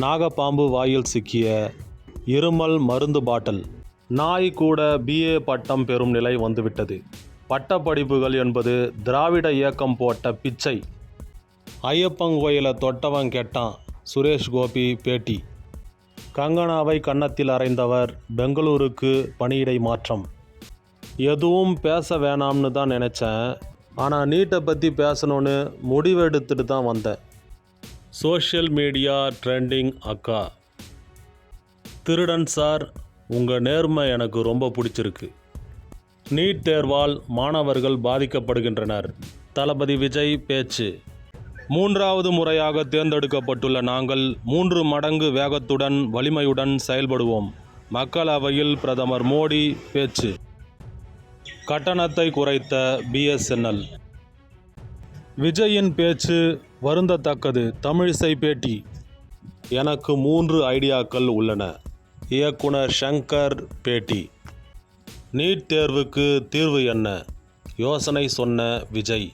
நாகப்பாம்பு வாயில் சிக்கிய இருமல் மருந்து பாட்டில். நாய் கூட பிஏ பட்டம் பெறும் நிலை வந்துவிட்டது. பட்டப்படிப்புகள் என்பது திராவிட இயக்கம் போட்ட பிச்சை. ஐயப்பங்கோயிலை தொட்டவன் கெட்டான் சுரேஷ் கோபி பேட்டி. கங்கனாவை கன்னத்தில் அறைந்தவர் பெங்களூருக்கு பணியிடை மாற்றம். எதுவும் பேச வேணாம்னு தான் நினச்சேன். ஆனால் நீட்டை பற்றி பேசணும்னு முடிவெடுத்துட்டு தான் வந்தேன். சோஷியல் மீடியா ட்ரெண்டிங் அக்கா. திருடன் சார் உங்கள் நேர்மை எனக்கு ரொம்ப பிடிச்சிருக்கு. நீட் தேர்வால் மாணவர்கள் பாதிக்கப்படுகின்றனர். தளபதி விஜய் பேச்சு. மூன்றாவது முறையாக தேர்ந்தெடுக்கப்பட்டுள்ள நாங்கள் மூன்று மடங்கு வேகத்துடன் வலிமையுடன் செயல்படுவோம். மக்களவையில் பிரதமர் மோடி பேச்சு. கட்டணத்தை குறைத்த பிஎஸ்என்எல் விஜயின் பேச்சு வருந்தத்தக்கது தமிழிசை பேட்டி எனக்கு மூன்று ஐடியாக்கள் உள்ளன. இயக்குனர் ஷங்கர் பேட்டி. நீட் தேர்வுக்கு தீர்வு என்ன? யோசனை சொன்ன விஜய்.